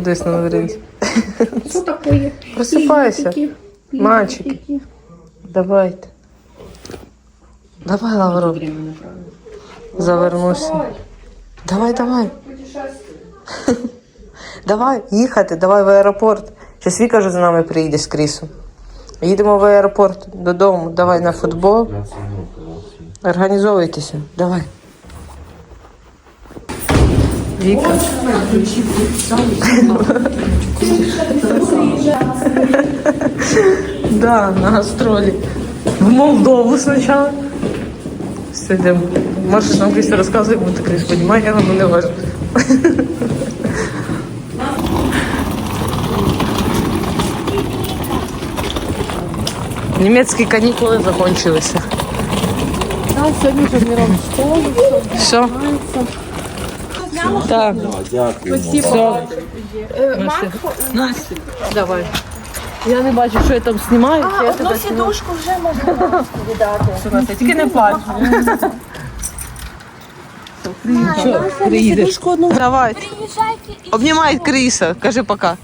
подивись на Лаврентій. Що таке? Просипайся. Мальчики. Давайте. Давай, Лавро. Завернуся. Давай, давай. Давай, їхати, давай в аеропорт. Зараз Віка вже за нами приїде з Крісом. Їдемо в аеропорт додому. Давай на футбол. Організовуйтеся. Давай. Віка. Да, на гастролі. В Молдову спочатку. Сидимо. Можеш нам Кріс розказує, бо ти Кріс розуміє, я вам не важу. Німецькі канікули закончилися. Так, сьогодні вже Мірон в школу. Все. Так. Все. Настя, давай. Я не бачу, що я там знімаю. А, одну сідушку вже можна віддати. Тільки не плач. Що, приїдеш? Давай. Обнімай Кріса. Кажи пока.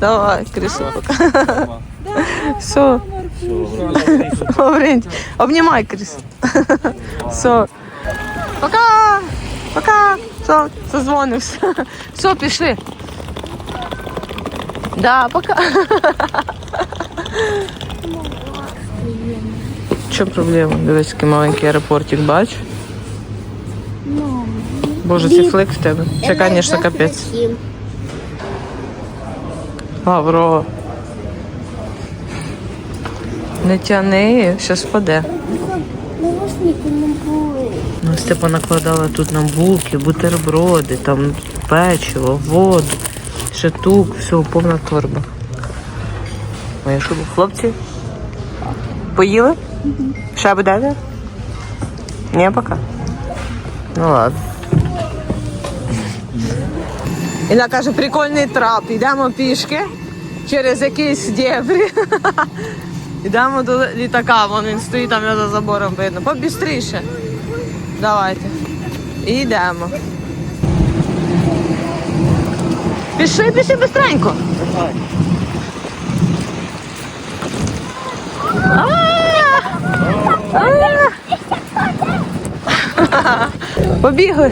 Давай, Крісу, пока. Все. Лаврентій. Обнімай Кріс. Все. Пока. Все, созвонимося. Все, пішли. Да, пока. Чому проблема? Дивись, який маленький аеропортик, бач? Боже, цей флик в тебе. Це, звісно, капець. Лавро. Не тяни, щас впаде. Настя понакладала тут нам булки, бутерброди, там печиво, воду, шатук, все, повна торба. Моя шуба. Хлопці? Поїли? Ще будете? Ні, пока. Ну ладно. Інна каже, прикольний трап. Йдемо пішки через якісь дебрі. Йдемо до літака, вон він стоїть там за забором видно. Побістріше. Давайте. Йдемо. Пішли, пішли бистренько. Побігли.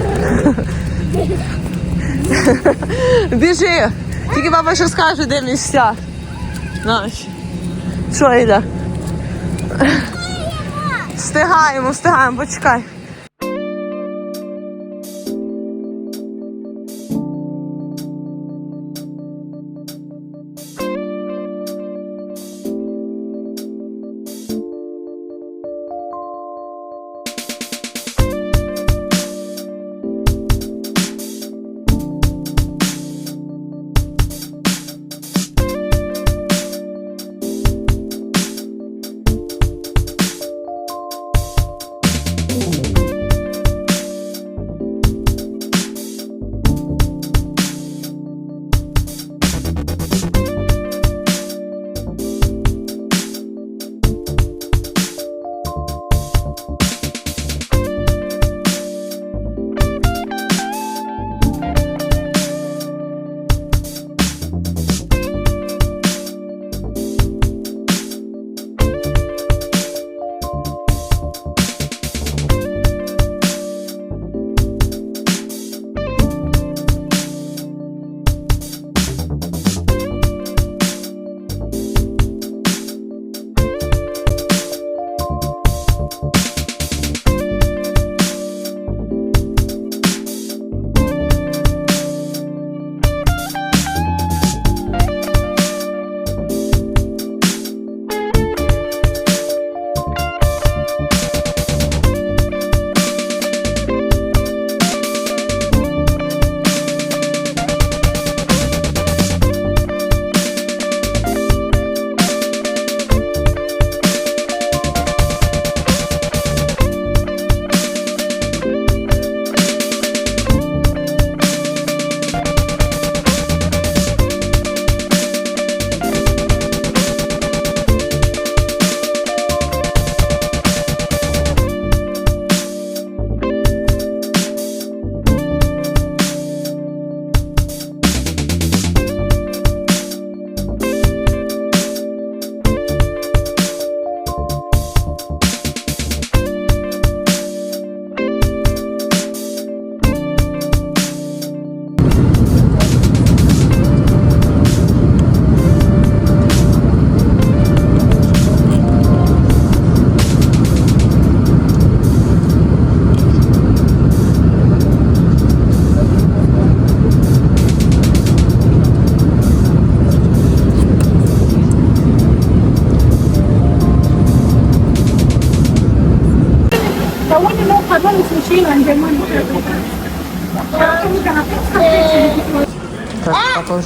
Біжи. Тільки баба що скаже, де місця. Наші. Що йде? Встигаємо, встигаємо, почекай.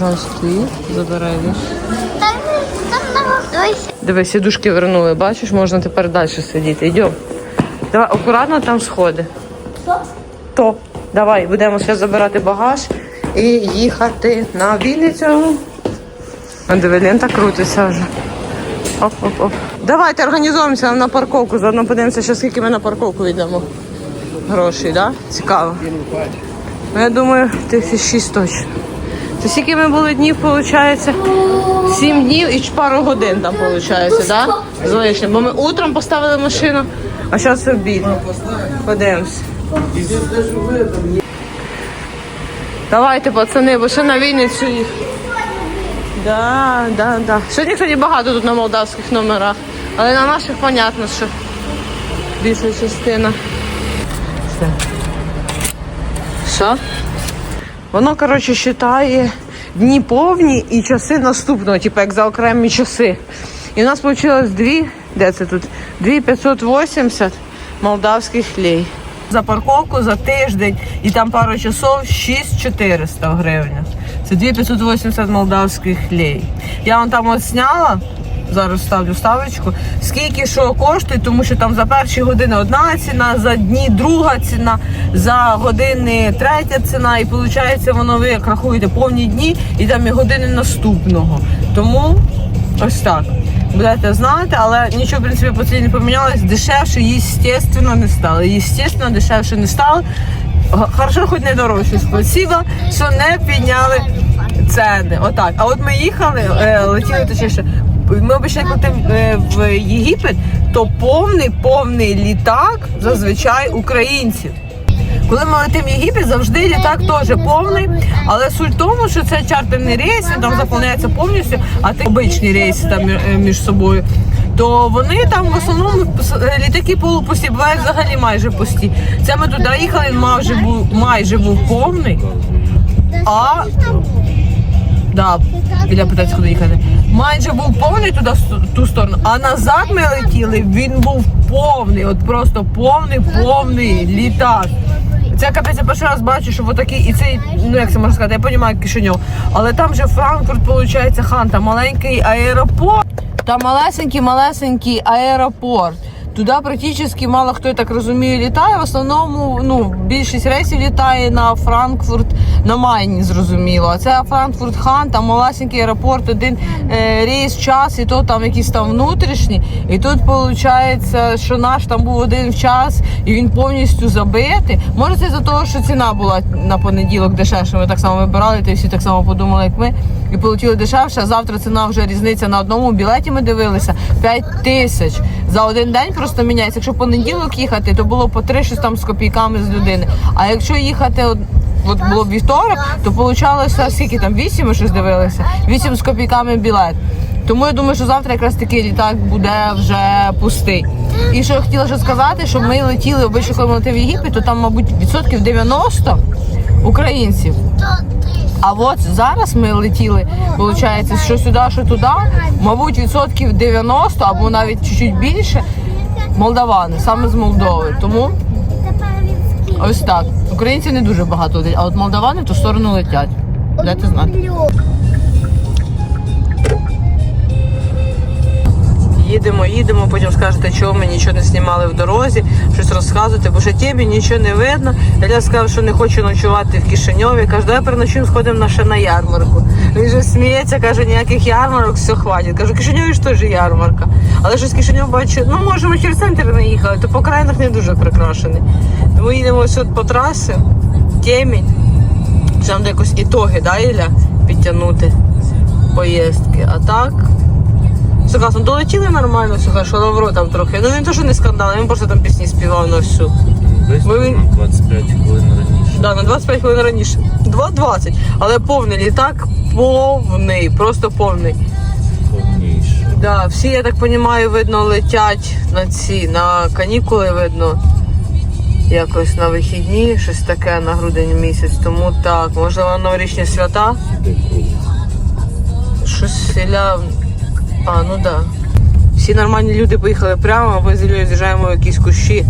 Ось стоїть. Там, там. Диви, сідушки вернули, бачиш, можна тепер далі сидіти. Йдемо. Давай, акуратно там сходи. То, давай, будемо зараз забирати багаж і їхати на Вінницю. А диви, лента крутиться вже. Оп-оп-оп. Давайте організуємося на парковку, заодно подивимося, що скільки ми на парковку йдемо. Грошей, так? Да? Цікаво. Ну, я думаю, тисяч шість точно. Це скільки ми були днів, виходить? Сім днів і пару годин там виходить, да? З лишнім. Бо ми утром поставили машину, а зараз обід. Подивимось. Давайте, пацани, бо ще на Вінницю їх. Да, да, да. Сьогодні, кстати, багато тут на молдавських номерах. Але на наших, понятно, що більша частина. Все. Що? Воно, коротше, вважає дні повні і часи наступного, типу як за окремі часи. І у нас вийшло дві, де це тут? 2580 молдавських лей. За парковку за тиждень і там пару часов 6400 гривень. Це 2580 молдавських лей. Я вам там от зняла. Зараз ставлю ставочку. Скільки що коштує, тому що там за перші години одна ціна, за дні друга ціна, за години третя ціна, і виходить, воно ви як рахуєте повні дні і там і години наступного. Тому ось так. Будете знати, але нічого в принципі по ціні не помінялось. Дешевше, звісно, не стало. Звісно, дешевше не стало. Хорошо, хоч не дорожче. Спасибо, що не підняли ціни. Отак. А от ми їхали, е, летіли точніше. Ми коли е, в Єгипет, то повний повний літак зазвичай українців. Коли ми летимо в Єгипет, завжди літак теж повний. Але суть в тому, що це чартерний рейс, він там заповняється повністю, а ти обичні рейси там е, між собою. То вони там в основному літаки полупусті, бувають взагалі майже пусті. Це ми туди їхали, майже був майже був повний. А да, біля питається, куди їхати. Майже був повний туди в ту сторону, а назад ми летіли, він був повний, от просто повний, повний літак. Це капець, я перший раз бачу, що отакий, і цей, ну як це можна сказати, я розумію Кишиньов. Але там же Франкфурт, виходить, хан, там маленький аеропорт. Там малесенький, малесенький аеропорт. Туди практично мало хто я так розумію літає. В основному ну більшість рейсів літає на Франкфурт на Майні, зрозуміло. А це Франкфурт Хан, там малесенький аеропорт, один е, рейс час, і то там якісь там внутрішні. І тут виходить, що наш там був один в час, і він повністю забитий. Може, це за того, що ціна була на понеділок дешевше. Ми так само вибирали, то всі так само подумали, як ми. І полетіли дешевше. А завтра ціна вже різниця на одному білеті. Ми дивилися 5 тисяч за один день. Просто міняється. Якщо понеділок їхати, то було по 3 щось там з копійками з людини. А якщо їхати от, було вівторок, то получалося скільки там 8 ми щось дивилися. 8 з копійками білет. Тому я думаю, що завтра якраз такий літак буде вже пустий. І що я хотіла ще сказати, що ми летіли обично, коли ми летимо в Єгипет, то там, мабуть, відсотків 90 українців. А от зараз ми летіли, виходить, що сюди, що туди, мабуть, відсотків 90 або навіть чуть-чуть більше молдавани, саме з Молдови. Тому ось так. Українців не дуже багато летять, а от молдавани то в сторону летять. Дайте знати. Їдемо, їдемо, потім скажете, чого ми нічого не знімали в дорозі, щось розказуєте, бо що темі нічого не видно. Я сказав, що не хочу ночувати в Кишиньові. Каже, давай переночуємо, сходимо на ще на ярмарку. Він же сміється, каже, ніяких ярмарок, все хватить. Кажу, Кишиньові ж теж ярмарка. Але щось Кишиньов бачу, ну може ми через центр не їхали, то по країнах не дуже прикрашений. Тому їдемо ось от по трасі, темінь. Там якось ітоги, да, Ілля, підтягнути поїздки. А так. Все класно, долетіли нормально, все хорошо, Лавро там трохи. Ну він теж не скандал, він просто там пісні співав на всю. Десь Ви- на 25 хвилин раніше. Да, на 25 хвилин раніше. 2.20. Але повний літак, повний, просто повний. Повніше. Да, всі, я так розумію, видно, летять на ці, на канікули, видно. Якось на вихідні, щось таке на грудень місяць. Тому так, можливо, новорічні свята. Де круг? Щось селя. А, ну да. Всі нормальні люди поїхали прямо, а ми з Іллею з'їжджаємо в якісь кущі.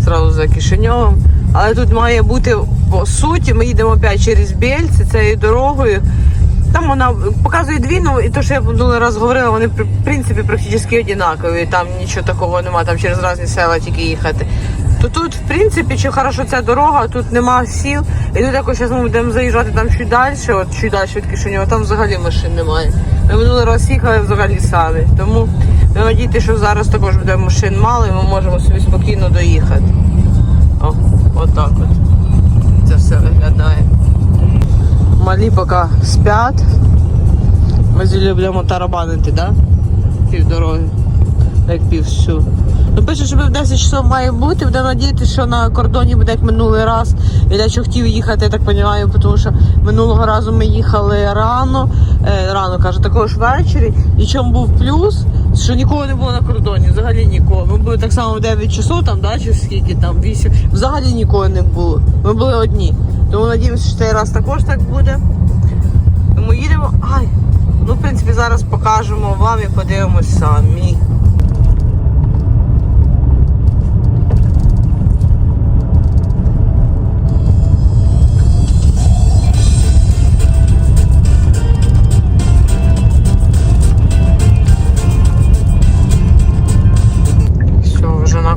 Зразу за Кишиньовим. Але тут має бути по суті, ми їдемо опять через Бєльці цією дорогою. Там вона показує дві, ну і то, що я минулий раз говорила, вони в принципі практично однакові. Там нічого такого немає, там через різні села тільки їхати. То тут, в принципі, чи хорошо ця дорога, тут нема сіл. І тут якось зараз ми будемо заїжджати там чуть далі, от чуть далі від Кишинєва, там взагалі машин немає. Ми минулий раз їхали взагалі самі. Тому ми надіємося, що зараз також буде машин мало, і ми можемо собі спокійно доїхати. О, отак от. Це все виглядає. Малі поки спять. Ми зі будемо тарабанити, да? Пів дороги. Як пів всю. Ну пише, що в 10 часов має бути. Буде надіятися, що на кордоні буде як минулий раз. Ілля що хотів їхати, я так розумію, тому що минулого разу ми їхали рано, е, рано каже, такого ж ввечері. І чому був плюс, що нікого не було на кордоні, взагалі нікого. Ми були так само в 9 часов, там, да, чи скільки там, 8. Взагалі нікого не було. Ми були одні. Тому надіємося, що цей раз також так буде. Тому їдемо. Ай! Ну, в принципі, зараз покажемо вам і подивимось самі.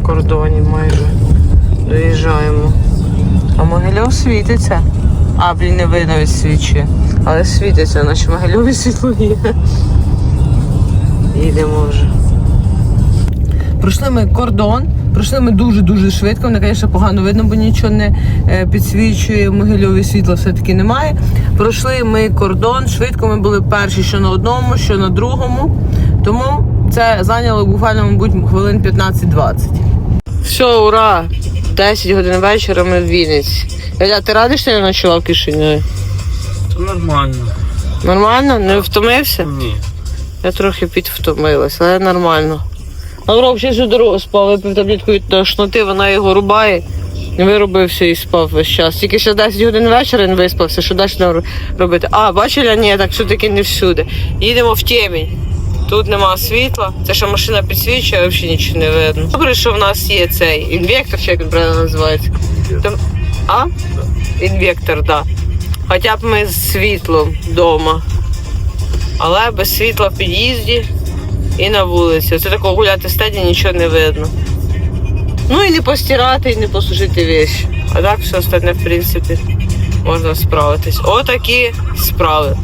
Кордоні майже. Доїжджаємо. А Могильов світиться. А, блін, не видно від свічі. Але світиться, наче Могильові світло є. Їдемо вже. Пройшли ми кордон, пройшли ми дуже-дуже швидко. Мене, звісно, погано видно, бо нічого не е, підсвічує. Могильові світла все-таки немає. Пройшли ми кордон, швидко ми були перші, що на одному, що на другому. Тому це зайняло буквально, мабуть, хвилин 15-20. Все, ура! 10 годин вечора ми в Вінниці. Ілля, ти радий, що я ночував в Кишиневі? Це нормально. Нормально? Не втомився? Ні. Я трохи підвтомилась, але нормально. Лавров ще всю дорогу спав, випив таблетку від тошноти, вона його рубає. Виробився і спав весь час. Тільки ще 10 годин вечора він виспався, що далі робити. А, бачили, ні, так все-таки не всюди. Їдемо в темінь. Тут нема світла, це що машина підсвічує, взагалі нічого не видно. Добре, що в нас є цей інвектор, чи як він правильно називається. Там... А? Інвектор, так. Да. Хоча б ми з світлом вдома. Але без світла в під'їзді і на вулиці. Це такого гуляти стеді нічого не видно. Ну і не постирати, і не посушити вещи. А так все остальне, в принципі, можна справитись. Отакі справи.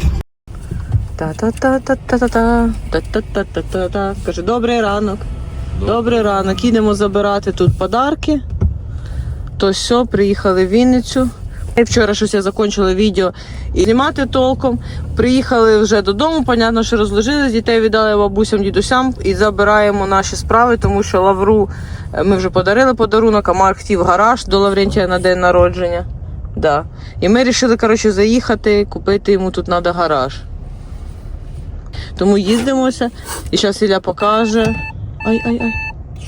Та-та-та-та-та-та. Та-та-та-та-та-та. Каже, добрий ранок. Добрий ранок. Їдемо забирати тут подарки. То все, приїхали в Вінницю. Вчора щось я закінчила відео і знімати толком. Приїхали вже додому, понятно, що розложили дітей, віддали бабусям, дідусям і забираємо наші справи, тому що Лавру е, ми вже подарили подарунок, а Марк хотів гараж до Лаврентія на день народження. Да. І ми вирішили, заїхати, купити йому тут треба гараж. Тому їздимося, і зараз Ілля покаже. Ай-ай-ай.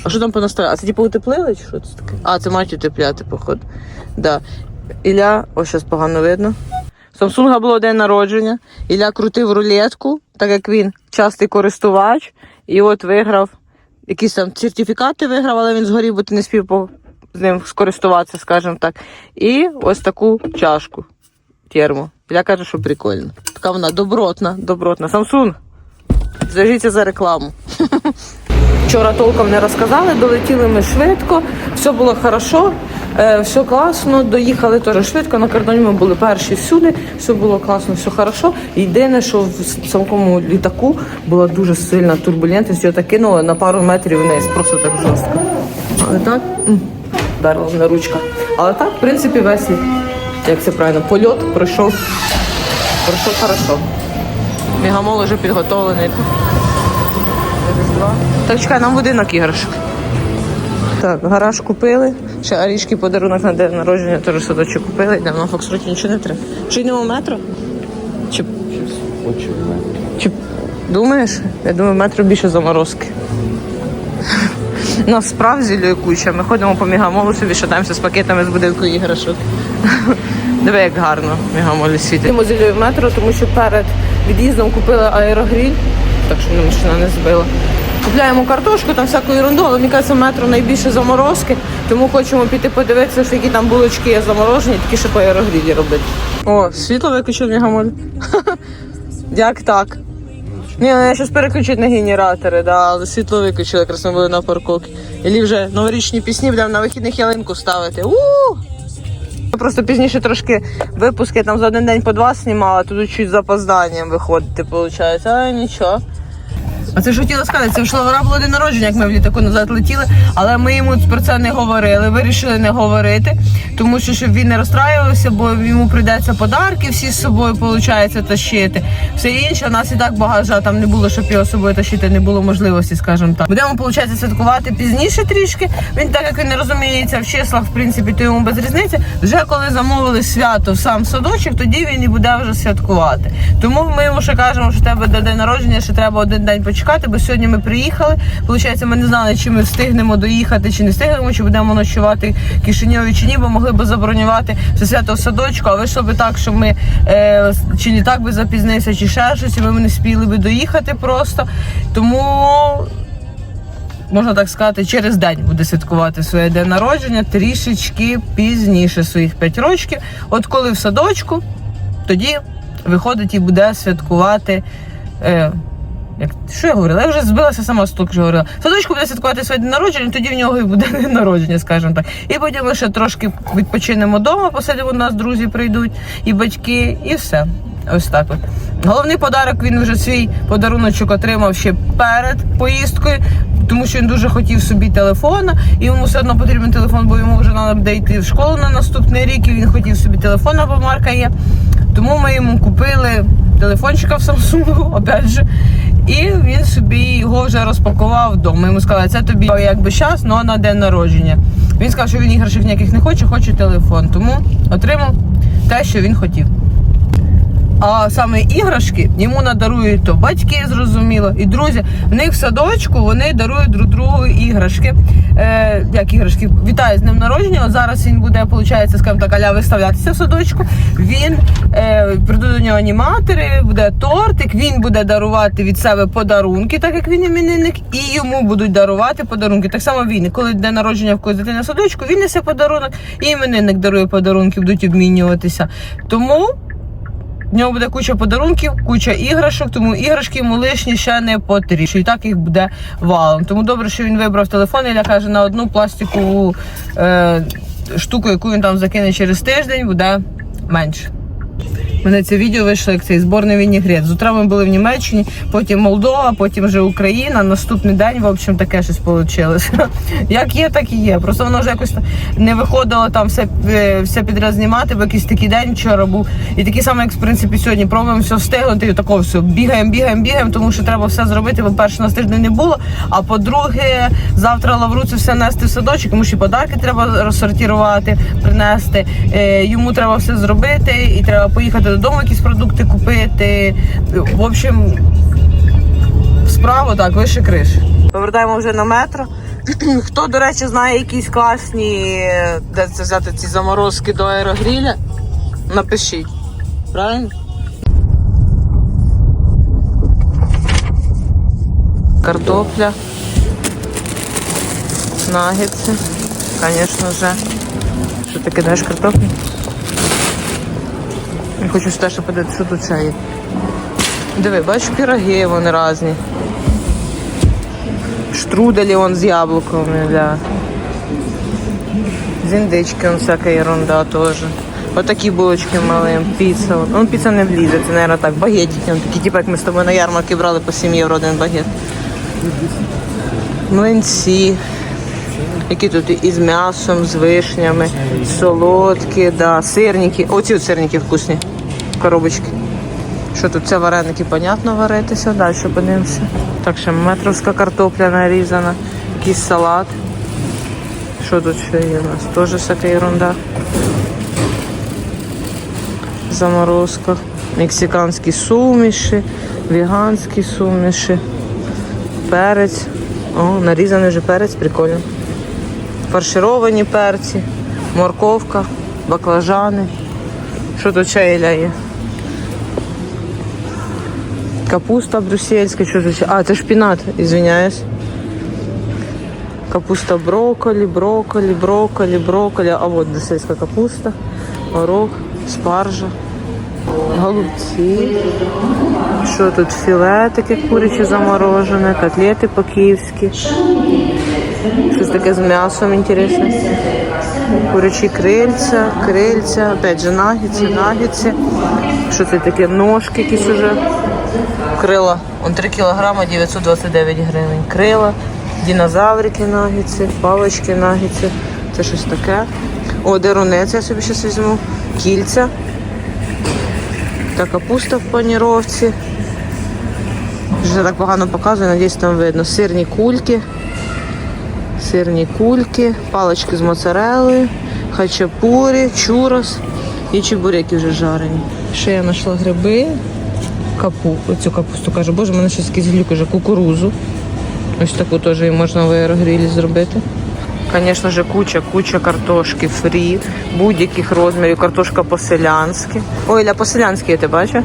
А що там понаставили? А це типу утеплили чи що це таке? А, це мають утепляти, походу. Да. Ілля, ось зараз погано видно. Самсунга було день народження. Ілля крутив рулетку, так як він частий користувач, і от виграв якісь там сертифікати виграв, але він згорів, бо ти не спів по... з ним скористуватися, скажімо так. І ось таку чашку термо. Ілля каже, що прикольно. Така вона добротна, добротна. Samsung, зв'яжіться за рекламу. Вчора толком не розказали, долетіли ми швидко, все було хорошо, е, все класно, доїхали теж швидко, на кордоні ми були перші всюди, все було класно, все хорошо. Єдине, що в самому літаку була дуже сильна турбулентність, його так кинуло на пару метрів вниз, просто так жорстко. Але так, вдарила мене ручка. Але так, в принципі, весь, як це правильно, польот пройшов, пройшов хорошо. Мегамол вже підготовлений. Так, чекай, нам будинок іграшок. Так, гараж купили. Ще арішки подарунок на день народження теж садочок купили. Йдемо на Фоксроті нічого не треба. Чи йдемо в метро? Чи, чи думаєш? Я думаю, метро більше заморозки. Нас справді Лілею куча. Ми ходимо по мегамолу собі, шатаємося з пакетами з будинку іграшок. Диви, як гарно в мегамолі світить. Йдемо з в метро, тому що перед від'їздом купили аерогріль, так що мене машина не збила. Купляємо картошку, там всяку ерунду, але мені кажеться, метро найбільше заморозки. Тому хочемо піти подивитися, що які там булочки є заморожені, такі що по аерогрілі робити. О, світло виключив мігамоль. Як так? Ні, ну я щось переключити на генератори, да, але світло виключили, якраз ми були на парковці. Ілі вже новорічні пісні будемо на вихідних ялинку ставити. у Просто пізніше трошки випуски там за один день по два знімала, тут чуть з запозданням виходити, виходить. А нічого. А це ж хотіла сказати, це в Шлавара було день народження, як ми в літаку назад летіли, але ми йому про це не говорили, вирішили не говорити, тому що щоб він не розстраювався, бо йому прийдеться подарки всі з собою, виходить, тащити. Все інше, у нас і так багажа там не було, щоб його з собою тащити, не було можливості, скажімо так. Будемо, виходить, святкувати пізніше трішки. Він так як він не розуміється в числах, в принципі, то йому без різниці. Вже коли замовили свято в сам садочок, тоді він і буде вже святкувати. Тому ми йому ще кажемо, що тебе до день народження, ще треба один день почекати, бо сьогодні ми приїхали. Получається, ми не знали, чи ми встигнемо доїхати, чи не встигнемо, чи будемо ночувати в Кишиньові, чи ні, бо могли б забронювати все свято садочку, а вийшло би так, що ми е, чи літак би запізнився, чи ще щось, і ми не спіли би доїхати просто. Тому можна так сказати, через день буде святкувати своє день народження трішечки пізніше своїх 5 років. От коли в садочку, тоді виходить і буде святкувати. Е, як, що я говорила? Я вже збилася сама з що говорила. Садочку буде святкувати своє день народження, тоді в нього і буде день народження, скажімо так. І потім ми ще трошки відпочинемо вдома, посидимо, у нас друзі прийдуть, і батьки, і все. Ось так от. Головний подарок він вже свій подаруночок отримав ще перед поїздкою, тому що він дуже хотів собі телефона, і йому все одно потрібен телефон, бо йому вже треба буде йти в школу на наступний рік, і він хотів собі телефон, бо марка є. Тому ми йому купили телефончика в Samsung, опять же, і він собі його вже розпакував вдома. Йому сказали, це тобі якби час, але на день народження. Він сказав, що він іграшок ніяких не хоче, хоче телефон. Тому отримав те, що він хотів. А саме іграшки йому надарують то батьки, зрозуміло, і друзі. В них в садочку вони дарують друг другу іграшки. Е, як іграшки? Вітаю з ним народження. От зараз він буде, виходить, скажімо так, аля виставлятися в садочку. Він е, прийдуть до нього аніматори, буде тортик. Він буде дарувати від себе подарунки, так як він іменинник, і йому будуть дарувати подарунки. Так само він, коли день народження в когось дитини в садочку, він несе подарунок, і іменинник дарує подарунки, будуть обмінюватися. Тому. В нього буде куча подарунків, куча іграшок, тому іграшки йому лишні ще не потрібні. І так їх буде валом. Тому добре, що він вибрав телефон, Іля каже, на одну пластикову е, штуку, яку він там закине через тиждень, буде менше. У мене це відео вийшло як цей зборний вінігрет. З утра ми були в Німеччині, потім Молдова, потім вже Україна. Наступний день, в общем, таке щось вийшло. Як є, так і є. Просто воно вже якось не виходило там все, е, все підряд знімати, бо якийсь такий день вчора був. І такий самий, як в принципі, сьогодні пробуємо все встигнути. І такого все бігаємо, бігаємо, бігаємо, тому що треба все зробити. Бо перше нас тиждень не було. А по-друге, завтра лавруцю все нести в садочок, тому що подарки треба розсортувати, принести. Е, Йому треба все зробити, і треба поїхати додому, якісь продукти купити. В общем, справа так, вище криш. Повертаємо вже на метро. Хто, до речі, знає якісь класні, де це взяти ці заморозки до аерогріля, напишіть. Правильно? Картопля. Нагетси. Звісно вже. Що ти кидаєш картоплю? Я хочу сюди ще подивитися, що тут ще є. Диви, бачиш, піроги вони різні. Штруделі вон з яблуками, да. З індички, вон всяка ерунда теж. Отакі булочки мали, піца. Ну, піца не влізе, це, мабуть, так, багетики. Вон такі, типу, як ми з тобою на ярмарки брали по 7 євро один багет. Млинці. Які тут із м'ясом, з вишнями, солодкі, да, сирники. Оці сирники вкусні. Коробочки. Що тут це вареники, понятно, варитися. Далі подивимося. Так, ще метровська картопля нарізана, якийсь салат. Що тут ще є у нас? Теж всяка ерунда. Заморозка. Мексиканські суміші, веганські суміші, перець. О, нарізаний вже перець, прикольно. Фаршировані перці, морковка, баклажани. Що тут ще є? Капуста брюссельська, що тут ще? А, це шпінат, ізвиняюсь. Капуста брокколі, брокколі, брокколі, брокколі. А от десельська капуста, горох, спаржа, голубці. Що тут філе таке куряче заморожене, котлети по-київськи. Щось таке з м'ясом інтересне. Курячі крильця, крильця, опять же нагідці, нагідці. Що це таке? Ножки якісь уже. Крила. Он 3 кілограма 929 гривень. Крила, динозаврики нагідці, палички нагідці. Це щось таке. О, дерунець я собі щось візьму. Кільця. Та капуста в паніровці. Вже так погано показую, надіюсь, там видно. Сирні кульки. Сирні кульки, палички з моцарелою, хачапурі, чурос і чебуреки вже жарені. Ще я знайшла гриби, капу, оцю капусту кажу, боже, мене щось якийсь глюк уже кукурузу. Ось таку теж і можна в аерогрілі зробити. Звісно ж, куча, куча картошки фрі, будь-яких розмірів, картошка по-селянськи. Ой, ля по-селянськи я ти бачиш?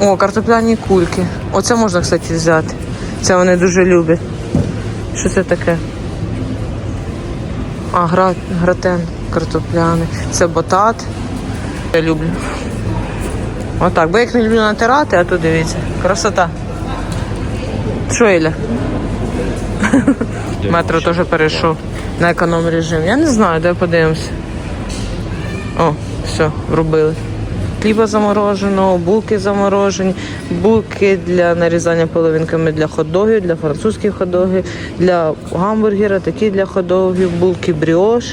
О, картопляні кульки. Оце можна, кстати, взяти. Це вони дуже люблять. Що це таке? А, гра... гратен картопляний. Це батат. Я люблю. Отак. Бо я їх не люблю натирати, а тут дивіться. Красота. Що, Іля? Метро теж перейшов на економ режим. Я не знаю, де подивимося. О, все, врубили. Хліба замороженого, булки заморожені, булки для нарізання половинками для хот-догів, для французьких хот-догів, для гамбургера, такі для хот-догів, булки бріош,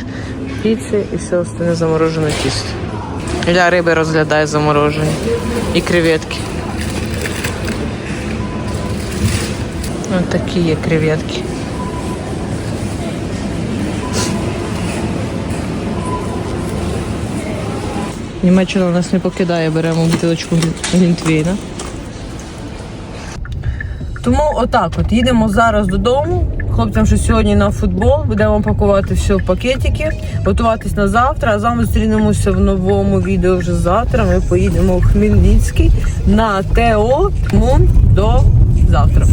піци і все остальне заморожене тісто. Для риби розглядає заморожені. І креветки. Ось такі є креветки. Німеччина нас не покидає, беремо бутилочку глі- глінтвейна. Тому отак от їдемо зараз додому. Хлопцям що сьогодні на футбол. Будемо пакувати все в пакетики, готуватись на завтра. А з вами зустрінемося в новому відео вже завтра. Ми поїдемо в Хмельницький на ТО. Тому до завтра.